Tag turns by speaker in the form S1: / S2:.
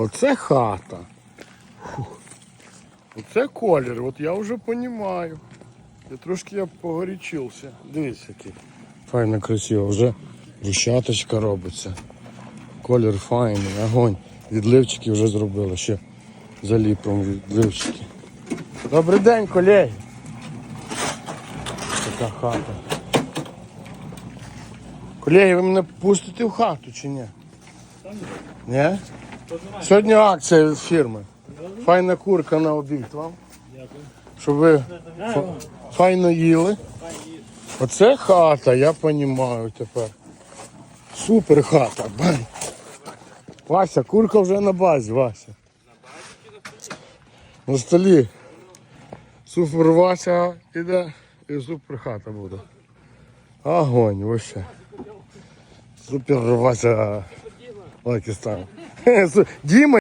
S1: Оце хата. Фух. Оце колір, от я вже розумію. Я трошки я погорячився. Дивись, який. Файно красиво, вже брусчаточка робиться. Колір файний, огонь. Відливчики вже зробили, ще заліпимо відливчики. Добрий день, колеги. Така хата. Колеги, ви мене пустите в хату чи ні? Ні? Сьогодні акція з фірми. Файна курка на обід вам. Щоб ви файно їли. Оце хата, я розумію тепер. Супер хата. Вася, курка вже на базі, Вася. На столі. Супер Вася іде і супер хата буде. Огонь, вообще. Супер Вася. Лайки став. Діма